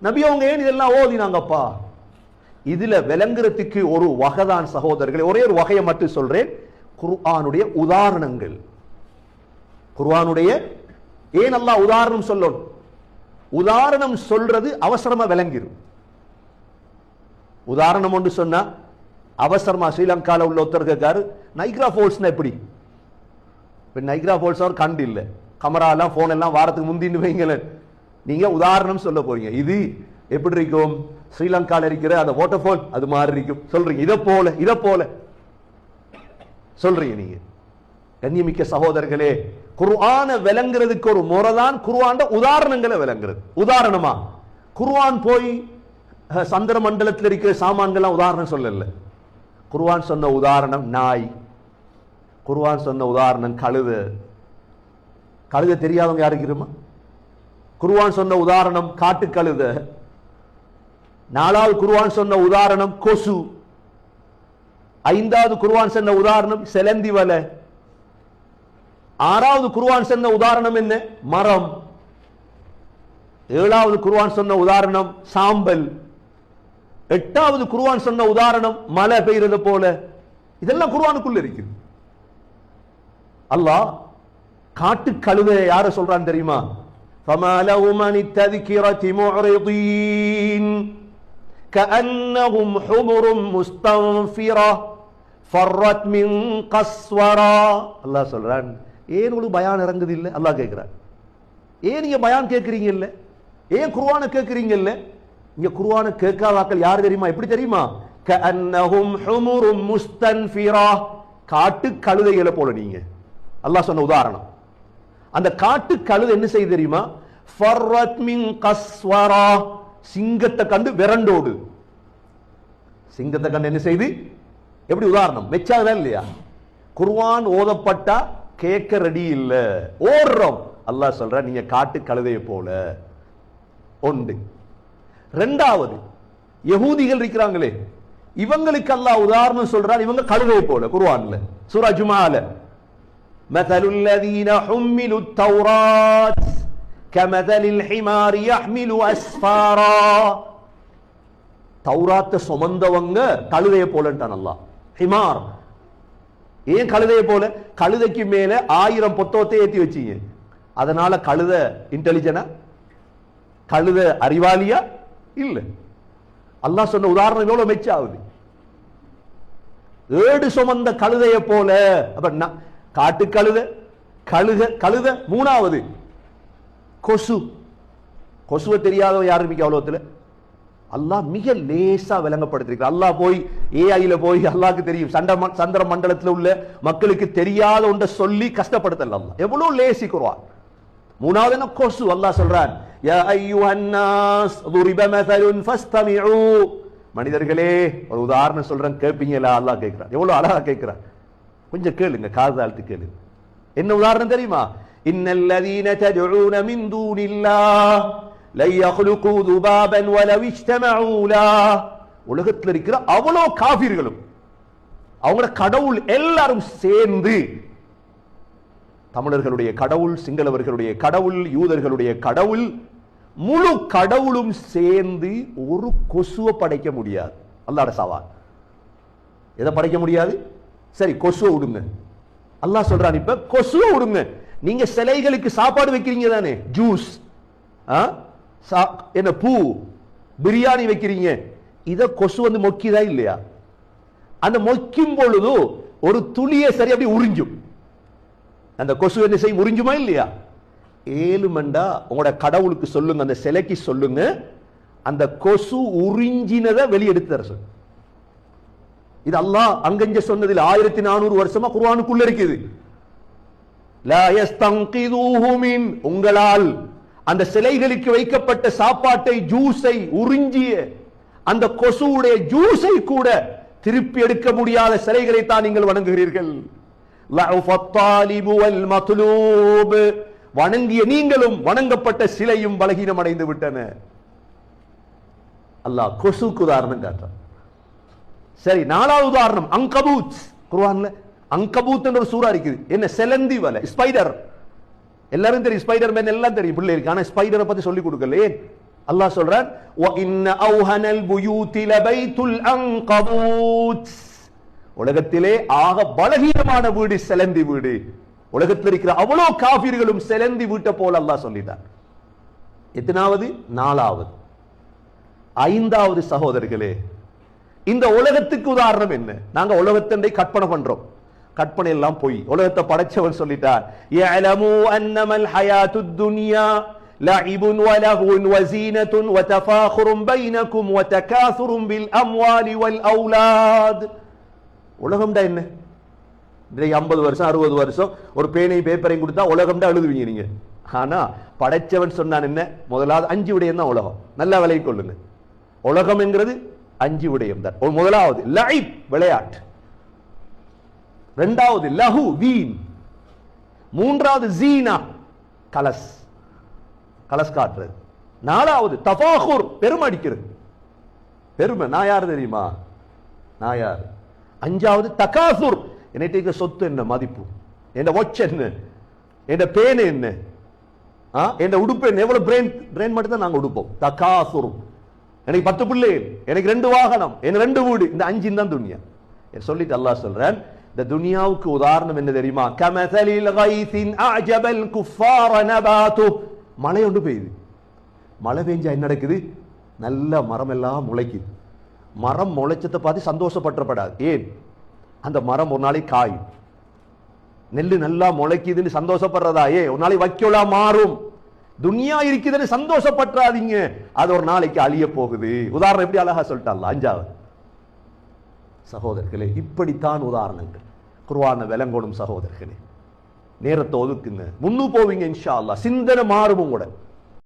நபி அவங்க ஏன் இதெல்லாம் ஓதினாங்கப்பா? இதுல விளங்குறதுக்கு ஒரு வகைதான் சகோதரர்களே ஒரே ஒரு வகையை மட்டும் சொல்றேன். குர்ஆனுடைய உதாரணங்கள். குர்ஆனுடைய ஏன் அல்லாஹ் உதாரணம் சொல்லணும்? உதாரணம் சொல்றது அவசரமா விளங்கிரும். உதாரணம் ஒன்று சொன்னா அவசரமா ஸ்ரீலங்கால உள்ள ஒருத்தர் இருக்காரு நைக்ரா ஃபால்ஸ்னா எப்படி? இப்ப நைக்ரா ஃபால்ஸ் அவர் கண்டு இல்ல. கமரா எல்லாம் போன் எல்லாம் வாரத்துக்கு முந்தின்னு வைங்களேன். நீங்க உதாரணம் சொல்ல போறீங்க. இது எப்படி இருக்கும்? ஸ்ரீலங்கால இருக்கிற அந்த வாட்டர் ஃபால் அது மாதிரி இருக்கும். சொல்றீங்க. இதை போல இதை போல. சொல்றீங்க நீங்க. கண்ணியமிக்க சகோதரர்களே குர்ஆன விளங்குறதுக்கு ஒரு முறைதான் குர்ஆன்ட உதாரணங்களை விளங்குறது. உதாரணமா குர்ஆன் போய் சந்திர மண்டலத்தில் இருக்கிற சாமான்கள்லாம் உதாரணம் சொல்லல. குர்ஆன் சொன்ன உதாரணம் நாய். குர்ஆன் சொன்ன உதாரணம் கழுது. கழுத தெரியாதவங்க யாருக்கு இருமா குருவான் சொன்ன உதாரணம் காட்டுக்கழுத நாலாவது குருவான் சொன்ன உதாரணம் கொசு. ஐந்தாவது குருவான் சொன்ன உதாரணம் செலந்தி வலை. ஆறாவது குருவான் சொன்ன உதாரணம் என்ன? மரம். ஏழாவது குருவான் சொன்ன உதாரணம் சாம்பல். எட்டாவது குருவான் சொன்ன உதாரணம் மழை பெய்யறது போல. இதெல்லாம் குருவானுக்குள்ள இருக்குது அல்லாஹ் காட்டு கழுதை யார சொல்றான்னு தெரியுமா? فما لهم عن التذكرة معرضين كأنهم حمر مستنفرة فرت من قسورة அல்லாஹ் சொல்றான் ஏன் உங்களுக்கு பயான் இறங்குது இல்ல அல்லாஹ் கேட்கிறான் ஏன் நீங்க பயான் கேட்கறீங்க இல்ல ஏன் குர்ஆன கேட்கறீங்க இல்ல இங்க குர்ஆன கேட்காதாக்கள் யார் தெரியுமா எப்படி தெரியுமா كأنهم حمر مستنفرة காட்டு கழுதைகளை போல நீங்க அல்லாஹ் சொன்ன உதாரணம் அந்த காட்டு கழுது என்ன செய்யுது தெரியுமா? ஃபர்ரத் மின் கஸ்வரா. சிங்கத்தை கண்டு விரண்டோடு. சிங்கத்தை கண்டு என்ன செய்து எப்படி உதாரணம்? வெச்சாங்களா இல்லையா? குர்வான் ஓதப்பட்டா கேட்க ரெடி இல்ல. ஓடுறோம். அல்லாஹ் சொல்ற நீங்க காட்டு கழுதையை போல. ஒன்று. ரெண்டாவது யகூதிகள் இருக்கிறாங்களே. இவங்களுக்கு அல்லாஹ் உதாரணம் சொல்றான் இவங்க கழுதையை போல குர்வான்ல சூரா ஜுமால مثل الذين حملوا التوراة كمثل الحمار يحمل أسفارا தௌராத்தை சுமந்தவங்க கழுதையை போலன்ட்டான் அல்லாஹ் ஹிமார் ஏன் கழுதையை போல கழுதைக்கு மேல ஆயிரம் பொத்தவத்தை ஏத்தி வச்சீங்க அதனால கழுத இன்டெலிஜென்டா கழுத அறிவாளியா இல்ல அல்லாஹ் சொன்ன உதாரணம் எவ்வளவு மெச்சாகுது ஏடு சுமந்த கழுதையை போல அப்ப ந- காட்டு கழுத கழுக கழுத. மூணாவது கொசு. கொசுவை தெரியாதவ யாரும் மிக்க அவ்வளோத்தில் அல்லாஹ் மிக லேசாக விளங்கப்படுத்திருக்கிறார் அல்லாஹ் போய் ஏஐல போய் அல்லாஹ்க்கு தெரியும். சண்ட சந்திர மண்டலத்தில் உள்ள மக்களுக்கு தெரியாத ஒன்றை சொல்லி கஷ்டப்படுத்தல அல்லா எவ்வளோ லேசிக்குறான் மூணாவது என்ன? கொசு. அல்லாஹ் சொல்றான் மனிதர்களே ஒரு உதாரணம் சொல்றேன் கேட்பீங்களா அல்லாஹ் கேட்கிறார் எவ்வளவு அழகா கேட்கிறார் கொஞ்சம் கேளுங்க காது ஆழ்த்து கேளு. என்ன உதாரணம் தெரியுமா? இன்னல்லதீன ததுஊன மின் தூனில்லா லை யஹ்லுகு துபாபன் வலவ் இஜ்தமஉ லா உலகத்தில் இருக்கிற அவ்வளோ காபிர்களும் அவங்களோட கடவுள் எல்லாரும் சேர்ந்து தமிழர்களுடைய கடவுள் சிங்களவர்களுடைய கடவுள் யூதர்களுடைய கடவுள் முழு கடவுளும் சேர்ந்து ஒரு கொசுவை படைக்க முடியாது. அல்லாட சவால். எதை படைக்க முடியாது? சரி கொசுவை விடுங்க அல்லா சொல்றான் இப்ப கொசுவை விடுங்க நீங்க சிலைகளுக்கு சாப்பாடு வைக்கிறீங்க தானே? ஜூஸ். ஆ? சா- என்ன பூ. பிரியாணி வைக்கிறீங்க. இதை கொசு வந்து மொக்கிதா இல்லையா? அந்த மொக்கும் பொழுது ஒரு துளியை சரி அப்படி உறிஞ்சும். அந்த கொசு என்ன செய்யும்? உறிஞ்சுமா இல்லையா? ஏழுமண்டா உங்களோட கடவுளுக்கு சொல்லுங்க அந்த சிலைக்கு சொல்லுங்க. அந்த கொசு உறிஞ்சினதை வெளியெடுத்து தர சொல்லு. இது அல்லாஹ் அங்கஞ்ச சொன்னதில் ஆயிரத்தி நானூறு வருஷமா குர்வானுக்குள்ள இருக்குது. உங்களால் அந்த சிலைகளுக்கு வைக்கப்பட்ட சாப்பாட்டை ஜூஸை உறிஞ்சிய அந்த கொசுவுடைய ஜூஸை கூட திருப்பி எடுக்க முடியாத சிலைகளை தான் நீங்கள் வணங்குகிறீர்கள். வணங்கிய நீங்களும் வணங்கப்பட்ட சிலையும் பலகீனம் அடைந்து விட்டன. அல்லாஹ் கொசுக்கு உதாரணம் காட்டான் சரி நாலாவது உதாரணம் அங்கபூத். குர்வான்ல அங்கபூத் என்ற சூறா இருக்குது. என்ன செலந்தி வல ஸ்பைடர் எல்லாரும் தெரியும் ஸ்பைடர் மேன் எல்லாம் தெரியும் பிள்ளைகளுக்கு ஆனா ஸ்பைடரை பத்தி சொல்லி கொடுக்கல ஏன் அல்லாஹ் சொல்றான் உலகத்திலே ஆக பலகீனமான வீடு செலந்தி வீடு. உலகத்தில் இருக்கிற அவ்வளோ காபீர்களும் செலந்தி வீட்டை போல அல்லாஹ் சொல்லிட்டான். எத்தனாவது? நாலாவது. ஐந்தாவது சகோதரர்களே இந்த உலகத்துக்கு உதாரணம் என்ன நாங்க உலகத்தண்டை கற்பனை பண்றோம் கற்பனை எல்லாம் போய் உலகத்தை படைச்சவன் சொல்லிட்டார் يَعْلَمُوا أَنَّمَا الْحَيَاةُ الدُّنْيَا لَعِبٌ وَلَهْوٌ وَزِينَةٌ وَتَفَاخُرٌ بَيْنَكُمْ وَتَكَاثُرٌ بِالْأَمْوَالِ وَالْأَوْلَادِ உலகம்டா என்ன இன்றைக்கு ஐம்பது வருஷம் அறுபது வருஷம் ஒரு பேனை பேப்பரையும் கொடுத்தா உலகம்டா எழுதுவீங்க நீங்க ஆனா படைச்சவன் சொன்னான் என்ன முதலாவது அஞ்சு விடயம் தான் உலகம் நல்லா விலை கொள்ளுங்க உலகம் என்கிறது அஞ்சு விடயம் தான். முதலாவது லைப் விளையாட்டு. ரெண்டாவது லஹு வீண். மூன்றாவது ஜீனா கலஸ். கலஸ் காட்டுறது. நாலாவது தபாகூர் பெருமை அடிக்கிறது. பெருமை நான் யார் தெரியுமா? நான் யார்? அஞ்சாவது தகாசுர். என்னைக்கு சொத்து என்ன? மதிப்பு. என் வாட்ச் என்ன? என் பேன் என்ன? ஆ? என் உடுப்பு என்ன? எவ்வளவு பிரெயின் பிரெயின் மட்டும் தான் நாங்க உடுப்போம். தகாசுர். எனக்கு பத்து பிள்ளை எனக்கு ரெண்டு வாகனம் எனக்கு ரெண்டு வீடு இந்த அஞ்சு தான் துனியா. சொல்லிட்டு அல்லாஹ் சொல்றேன் இந்த துனியாவுக்கு உதாரணம் என்ன தெரியுமா? கமசலில் கைசின் அஜபல் குஃபார நபாத்து. மழை ஒன்று பெய்யுது. மழை பெஞ்சா என்ன நடக்குது? நல்ல மரம் எல்லாம் முளைக்குது. மரம் முளைச்சத்தை பார்த்து சந்தோஷப்பட்டுறப்படாது. ஏன்? அந்த மரம் ஒரு நாளைக்கு காயும். நெல் நல்லா முளைக்குதுன்னு சந்தோஷப்படுறதா? ஏ ஒரு நாளைக்கு வைக்கோலா மாறும். துனியா இருக்குதுன்னு சந்தோஷப்பட்டுறாதீங்க. அது ஒரு நாளைக்கு அழிய போகுது. உதாரணம் எப்படி அழகா சொல்லிட்டால அஞ்சாவது. சகோதரர்களே இப்படித்தான் உதாரணங்கள். குருவான விலங்கோடும் சகோதரர்களே. நேரத்தை ஒதுக்குங்க. முன்னு போவீங்க இன்ஷா அல்லாஹ். சிந்தனை மாறும் கூட